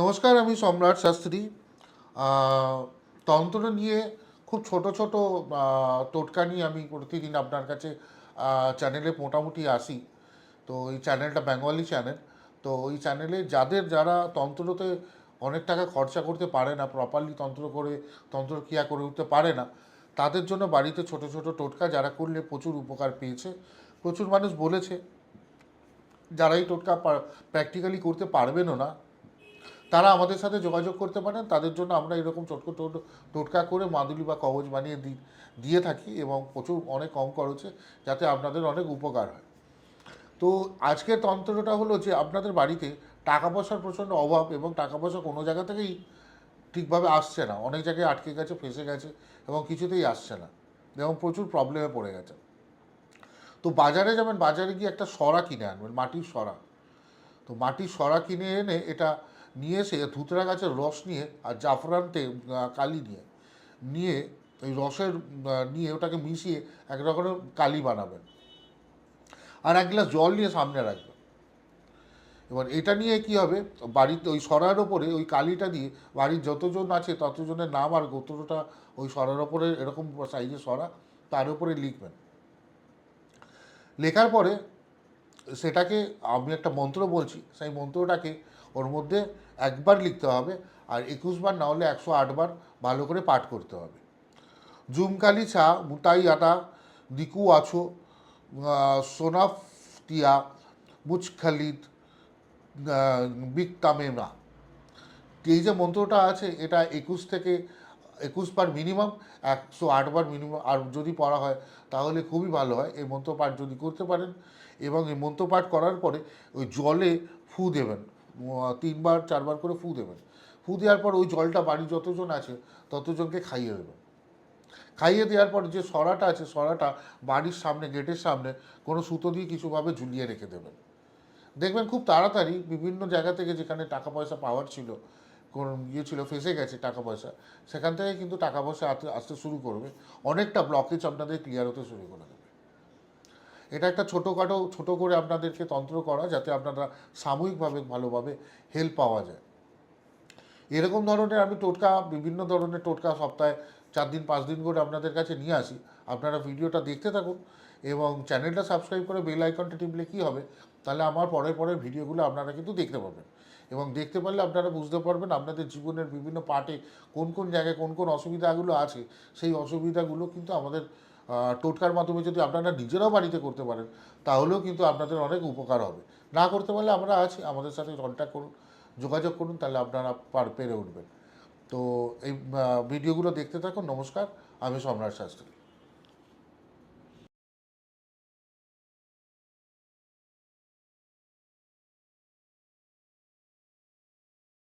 নমস্কার, আমি সম্রাট শাস্ত্রী। তন্ত্র নিয়ে খুব ছোট ছোট টোটকা নিয়ে আমি প্রতিদিন আপনার কাছে চ্যানেলে মোটামুটি আসি। তো এই চ্যানেলটা বেঙ্গলি চ্যানেল তো ওই চ্যানেলে যাদের যারা তন্ত্রতে অনেক টাকা খরচা করতে পারে না প্রপারলি তন্ত্র করে, তন্ত্র ক্রিয়া করে উঠতে পারে না, তাদের জন্য বাড়িতে ছোট ছোট টোটকা যারা করলে প্রচুর উপকার পেয়েছে। প্রচুর মানুষ বলেছে, যারা এই টোটকা প্র্যাকটিক্যালি করতে পারবেনও না তারা আমাদের সাথে যোগাযোগ করতে পারেন, তাদের জন্য আমরা এরকম টোট- টোটকা করে মাদুলি বা কবচ বানিয়ে দিয়ে থাকি এবং প্রচুর অনেক কম খরচে যাতে আপনাদের অনেক উপকার হয়। তো আজকের তন্ত্রটা হলো যে আপনাদের বাড়িতে টাকা পয়সার প্রচণ্ড অভাব এবং টাকা পয়সা কোনো জায়গা থেকেই ঠিকভাবে আসছে না। অনেক জায়গায় আটকে গেছে, ফেসে গেছে এবং কিছুতেই আসছে না এবং প্রচুর প্রবলেমে পড়ে গেছে। তো বাজারে যাবেন, বাজারে গিয়ে একটা সরা কিনে আনবেন, মাটির সরা। তো মাটির সরা কিনে এনে এটা নিয়ে এসে ধুতরা গাছের রস নিয়ে আর জাফরান তে- আহ, কালি নিয়ে নিয়ে ওই রসের নিয়ে ওটাকে মিশিয়ে এক রকমের কালি বানাবেন। আর এক গ্লাস জল নিয়ে সামনে রাখবেন। এবার এটা নিয়ে কি হবে? বাড়িতে ওই সরার ওপরে ওই কালিটা দিয়ে বাড়ির যতজন আছে ততজনের নাম আর গোত্রটা ওই সরার ওপরে এরকম সাইজের সরা তার উপরে লিখবেন। লেখার পরে সেটাকে আমি একটা মন্ত্র বলছি, সেই মন্ত্রটাকে ওর মধ্যে একবার লিখতে হবে আর একুশ বার না হলে একশো আটবার ভালো করে পাঠ করতে হবে। জুমকালি ছা, মুতাই আটা দিকু আছো সোনাফ টিয়া মুচখালিদ বিগ এই যে মন্ত্রটা আছে, এটা একুশ থেকে একুশ বার মিনিমাম একশো আটবার মিনিমাম আর যদি পড়া হয়, তাহলে খুবই ভালো হয়। এই মন্ত্রপাঠ যদি করতে পারেন, এবং এই মন্ত্রপাঠ করার পরে ওই জলে ফু দেবেন। তিনবার চারবার করে ফু দেবেন। ফু দেওয়ার পর ওই জলটা বাড়ির যতজন আছে, ততজনকে খাইয়ে দেবেন। খাইয়ে দেওয়ার পর যে সরাটা আছে, সরাটা বাড়ির সামনে, গেটের সামনে, কোনো সুতো দিয়ে কিছুভাবে ঝুলিয়ে রেখে দেবেন। দেখবেন খুব তাড়াতাড়ি বিভিন্ন জায়গা থেকে যেখানে টাকা পয়সা পাওয়ার ছিল ইয়ে ছিল, ফেসে গেছে টাকা পয়সা। সেখান থেকে কিন্তু টাকা পয়সা আসতে শুরু করবে। অনেকটা ব্লকেজ আপনাদের ক্লিয়ার হতে শুরু করে দেবে। এটা একটা ছোটোখাটো, ছোটো করে আপনাদেরকে তন্ত্র করা, যাতে আপনারা সাময়িকভাবে ভালোভাবে হেল্প পাওয়া যায়। এরকম ধরনের আমি টোটকা, বিভিন্ন ধরনের টোটকা সপ্তাহে চার দিন, পাঁচ দিন করে আপনাদের কাছে নিয়ে আসি। আপনারা ভিডিওটা দেখতে থাকুন এবং চ্যানেলটা সাবস্ক্রাইব করে বেল আইকনটা টিপলে কী হবে, তাহলে আমার পরের পরের ভিডিওগুলো আপনারা কিন্তু দেখতে পাবেন। এবং দেখতে পারলে আপনারা বুঝতে পারবেন আপনাদের জীবনের বিভিন্ন পার্টে কোন কোন জায়গায় কোন কোন অসুবিধাগুলো আছে। সেই অসুবিধাগুলো কিন্তু আমাদের টোটকার মাধ্যমে যদি আপনারা নিজেরাও বাড়িতে করতে পারেন, তাহলেও কিন্তু আপনাদের অনেক উপকার হবে। না করতে পারলে আমরা আছি, আমাদের সাথে কন্ট্যাক্ট করুন, যোগাযোগ করুন, তাহলে আপনারা পার পেরে উঠবেন। তো এই ভিডিওগুলো দেখতে থাকুন, নমস্কার, আমি সম্রাট শাস্ত্রী।